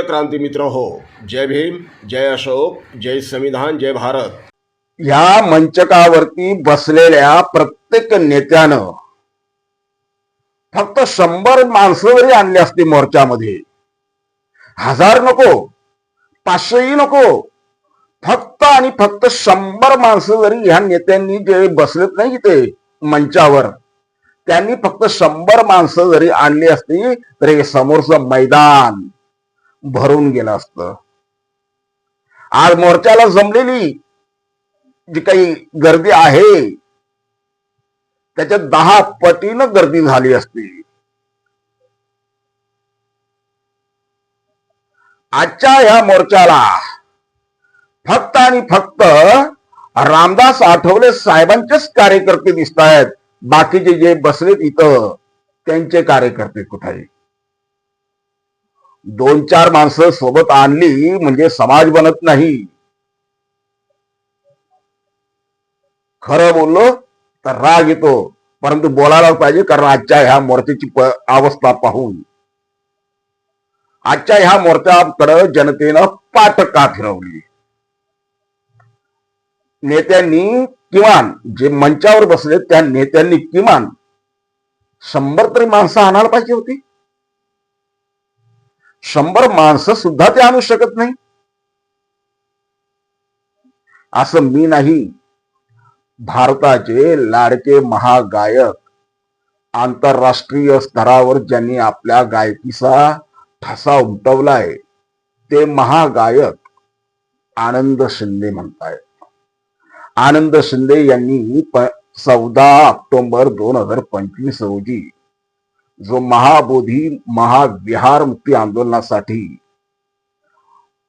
प्रिय क्रांती मित्र हो जय भीम जय अशोक जय संविधान जय भारत. या मंचकावरती बसलेल्या प्रत्येक नेत्यानं फक्त शंभर माणसं जरी आणली असती मोर्चामध्ये हजार नको पाचशेही नको फक्त आणि फक्त शंभर माणसं जरी ह्या नेत्यांनी जे बसलेत नाही ते मंचावर त्यांनी फक्त शंभर माणसं जरी आणली असती तरी समोरचं मैदान भरून गेलं असतं. आज मोर्चाला जमलेली जी काही गर्दी आहे त्याच्यात दहा पटीनं गर्दी झाली असती. आजच्या ह्या मोर्चाला फक्त आणि फक्त रामदास आठवले साहेबांचेच कार्यकर्ते दिसत आहेत बाकीचे जे बसलेत इथं त्यांचे कार्यकर्ते कुठे दोन चार माणसं सोबत आणली म्हणजे समाज बनत नाही. खरं बोललो तर राग येतो. परंतु बोलायला पाहिजे कारण आजच्या ह्या मोर्चाची अवस्था पाहून. आजच्या ह्या मूर्त्याकडं जनतेनं पाठ का फिरवली. नेत्यांनी किमान जे मंचावर बसले त्या नेत्यांनी किमान शंभर तरी माणसं आणायला पाहिजे होती. शंभर माणसं सुद्धा ते आणू शकत नाही. असं मी नाही. भारताचे लाडके महागायक आंतरराष्ट्रीय स्तरावर ज्यांनी आपल्या गायकीचा ठसा उमटवलाय ते महागायक आनंद शिंदे म्हणतायत. आनंद शिंदे यांनी चौदा ऑक्टोबर दोन हजार पंचवीस रोजी जो महाबोधी महाविहार मुक्ती आंदोलनासाठी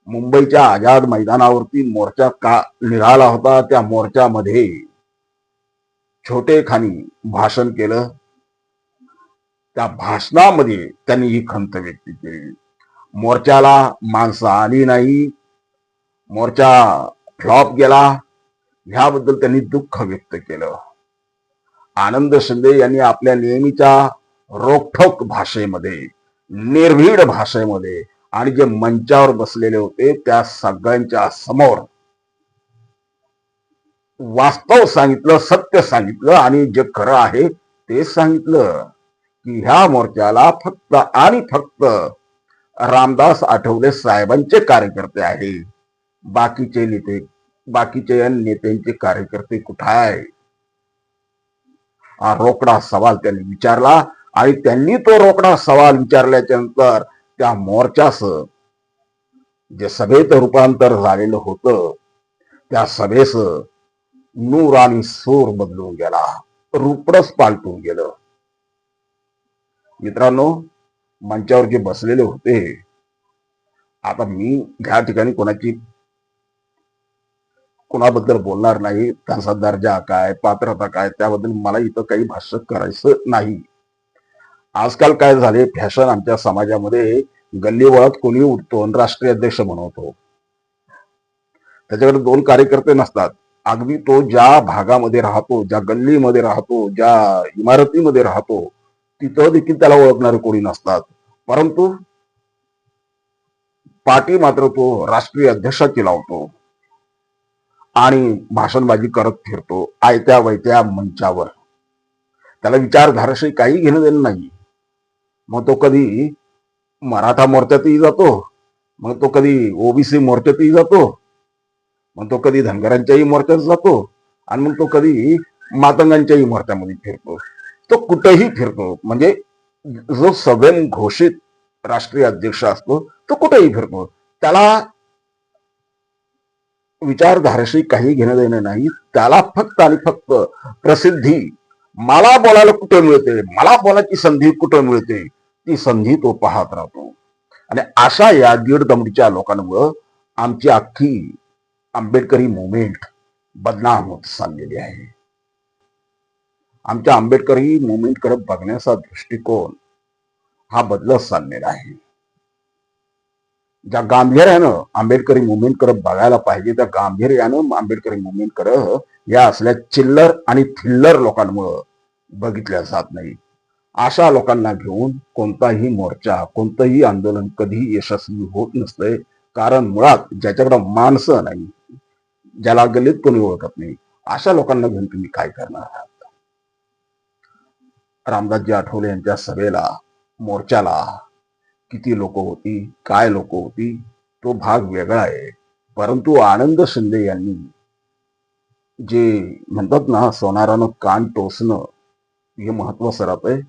मुंबईच्या आझाद मैदानावरती मोर्चा का निघाला होता त्या मोर्चामध्ये छोटे खानी भाषण केलं. त्या भाषणामध्ये त्यांनी ही खंत व्यक्त केली. मोर्चाला माणसं आली नाही मोर्चा फ्लॉप गेला ह्याबद्दल त्यांनी दुःख व्यक्त केलं. आनंद शिंदे यांनी आपल्या नेहमीच्या रोखठोक भाषेमध्ये निर्भीड भाषेमध्ये आणि जे मंचावर बसलेले होते त्या सगळ्यांच्या समोर वास्तव सांगितलं सत्य सांगितलं आणि जे खरं आहे ते सांगितलं की ह्या मोर्चाला फक्त आणि फक्त रामदास आठवले साहेबांचे कार्यकर्ते आहे. बाकीचे नेते बाकीचे नेत्यांचे कार्यकर्ते कुठे आहे? हा रोकडा सवाल त्यांनी विचारला. आणि त्यांनी तो रोकडा सवाल विचारल्याच्या नंतर त्या मोर्चाच जे सभेत रूपांतर झालेलं होतं त्या सभेच नूर आणि सूर बदलून गेला रूपडच पालटून गेलं. मित्रांनो मंचावर जे बसलेले होते आता मी ह्या ठिकाणी कोणाची कोणाबद्दल बोलणार नाही त्यांचा दर्जा काय पात्रता काय त्याबद्दल मला इथं काही भाष्य करायचं नाही. आजकाल काय झाले? फॅशन आमच्या समाजामध्ये गल्लीवळात कोणी उठतो आणि राष्ट्रीय अध्यक्ष बनवतो. त्याच्याकडे दोन कार्यकर्ते नसतात. अगदी तो ज्या भागामध्ये राहतो ज्या गल्लीमध्ये राहतो ज्या इमारतीमध्ये राहतो तिथं देखील त्याला ओळखणारे कोणी नसतात. परंतु पार्टी मात्र तो राष्ट्रीय अध्यक्षाची लावतो आणि भाषणबाजी करत फिरतो आयत्या वैत्या मंचावर. त्याला विचारधाराशी काही घेणं देणं नाही. मग तो कधी मराठा मोर्चातही जातो मग तो कधी ओबीसी मोर्चातही जातो मग तो कधी धनगरांच्याही मोर्चात जातो आणि मग तो कधी मातंगांच्याही मोर्चामध्ये फिरतो. तो कुठेही फिरतो. म्हणजे जो सगळ्यां घोषित राष्ट्रीय अध्यक्ष असतो तो कुठेही फिरतो. त्याला विचारधाराशी काही घेणं देणं नाही. त्याला फक्त आणि फक्त प्रसिद्धी मला बोलायला कुठे मिळते? मला बोलायची संधी कुठे मिळते? ती संधी तो पाहत राहतो. आणि अशा या दीड दमडीच्या लोकांमुळं आमची अख्खी आंबेडकरी मुवमेंट बदनाम होत चाललेली आहे. आमच्या आंबेडकरी मुवमेंटकडे बघण्याचा दृष्टिकोन हा बदलत चाललेला आहे. ज्या गांभीर्यानं आंबेडकरी मुवमेंटकडे बघायला पाहिजे त्या गांभीर्यानं आंबेडकरी मुवमेंटकडे या असल्या चिल्लर आणि थिल्लर लोकांमुळं बघितल्या जात नाही अशा लोकांना घेऊन कोणताही मोर्चा कोणतंही आंदोलन कधीही यशस्वी होत नसतंय. कारण मुळात ज्याच्याकडं माणसं नाही ज्याला गलित कोणी ओळखत नाही अशा लोकांना घेऊन तुम्ही काय करणार आहात? रामदासजी आठवले यांच्या सभेला मोर्चाला किती लोक होती काय लोक होती तो भाग वेगळा आहे. परंतु आनंद शिंदे यांनी जे म्हणतात ना सोनारानं कान टोचणं हे महत्त्व सरत आहे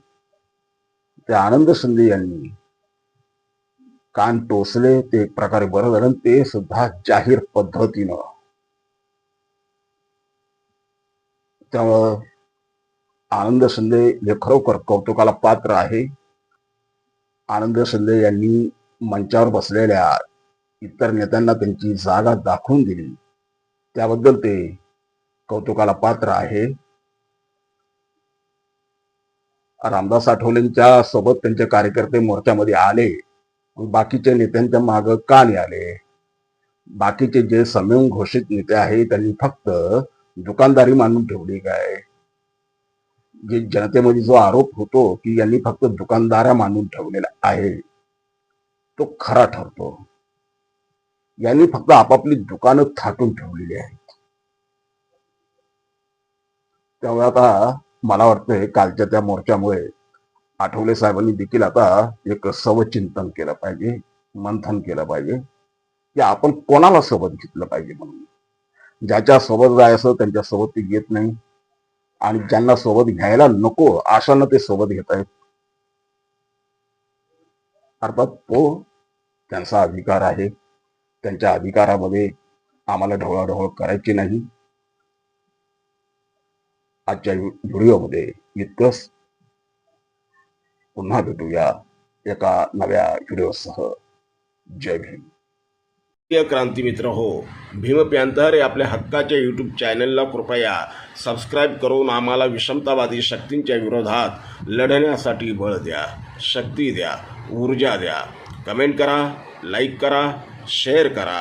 ते आनंद शिंदे यांनी. कान टोचले ते एक प्रकारे बरं झालं ते सुद्धा जाहीर पद्धतीनं. त्यामुळं आनंद शिंदे हे खरोखर कौतुकाला पात्र आहे. आनंद शिंदे यांनी मंचावर बसलेल्या इतर नेत्यांना त्यांची जागा दाखवून दिली. त्याबद्दल ते कौतुकाला पात्र आहे. रामदास आठवलेंच्या सोबत त्यांचे कार्यकर्ते मोर्चामध्ये आले. बाकीच्या नेत्यांच्या माग का नाही आले? बाकीचे जे समेम घोषित नेते आहेत त्यांनी फक्त दुकानदारी मानून ठेवली काय? जे जनतेमध्ये जो आरोप होतो की यांनी फक्त दुकानदारा मानून ठेवलेला आहे तो खरा ठरतो. यांनी फक्त आपापली दुकानं थाटून ठेवलेली आहेत. त्यामुळे आता मला वाटतंय कालच्या त्या मोर्चामुळे आठवले साहेबांनी देखील आता एक सवचिंतन केलं पाहिजे मंथन केलं पाहिजे की आपण कोणाला सोबत घेतलं पाहिजे म्हणून. ज्याच्या सोबत जायचं त्यांच्यासोबत ते घेत नाही. आणि ज्यांना सोबत घ्यायला नको आशानं ते सोबत घेत आहेत. अर्थात तो त्यांचा अधिकार आहे. त्यांच्या अधिकारामध्ये आम्हाला ढवळाढवळ करायची नाही. आजच्या व्हिडिओमध्ये इतकंच पुन्हा भेटूया एका नव्या व्हिडिओसह जय भीम क्रांती मित्र हो भीम प्यांतर आपल्या हक्काच्या यूट्यूब चॅनलला कृपया सबस्क्राईब करून आम्हाला विषमतावादी शक्तींच्या विरोधात लढण्यासाठी बळ द्या शक्ती द्या ऊर्जा द्या. कमेंट करा लाईक करा शेअर करा.